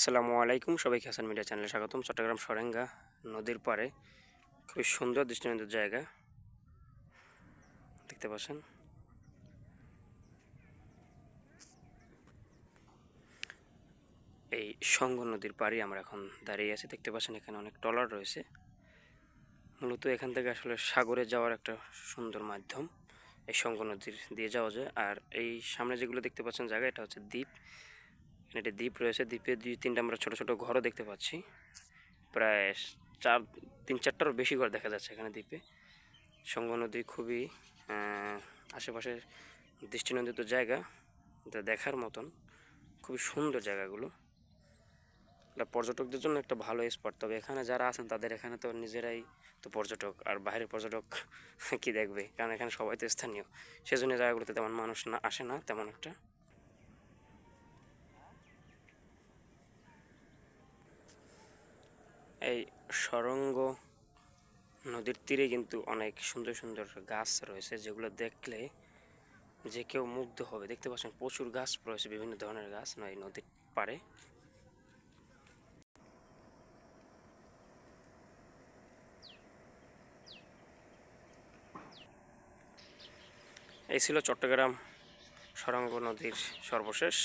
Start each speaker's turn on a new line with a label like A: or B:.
A: আসসালামু আলাইকুম। সবাইকে হাসান মিডিয়া চ্যানেলে স্বাগতম। চট্টগ্রাম সরেঙ্গা নদীর পাড়ে খুবই সুন্দর দৃষ্টিনন্দর জায়গা। দেখতে পাচ্ছেন? এই সঙ্গ নদীর পাড়ে আমরা এখন দাঁড়িয়ে আছি। দেখতে পাচ্ছেন এখানে অনেক ট্রলার রয়েছে। মূলত এখান থেকে আসলে সাগরে যাওয়ার একটা সুন্দর মাধ্যম এই সঙ্গ নদীর দিয়ে যাওয়া যায়। আর এই সামনে যেগুলো দেখতে পাচ্ছেন জায়গা, এটা হচ্ছে দ্বীপ। একটি দ্বীপ রয়েছে। দ্বীপে দুই, তিনটা আমরা ছোট ছোট ঘরও দেখতে পাচ্ছি। প্রায় চার, তিন, চারটারও বেশি ঘর দেখা যাচ্ছে এখানে দ্বীপে। সঙ্গ নদী খুবই আশেপাশে দৃষ্টিনন্দিত জায়গা। যা দেখার মতন। খুবই সুন্দর জায়গাগুলো। এটা পর্যটকদের জন্য একটা ভালো স্পট তবে এখানে যারা আছেন, তাদের এখানে তো নিজেরাই তো পর্যটক আর বাইরের পর্যটক কি দেখবে? কারণ এখানে সবাই তো স্থানীয়। সেজন্য জায়গাগুলোতে তেমন মানুষ না, আসে না, তেমন একটা। এই সরঙ্গ নদীর তীরে কিন্তু অনেক সুন্দর সুন্দর গাছ রয়েছে, যেগুলো দেখলে যে কেউ মুগ্ধ হবে। দেখতে পাচ্ছেন, প্রচুর গাছ রয়েছে, বিভিন্ন ধরনের গাছ নয়, নদীর পাড়ে। এই ছিল চট্টগ্রাম সরঙ্গ নদীর সর্বশেষ।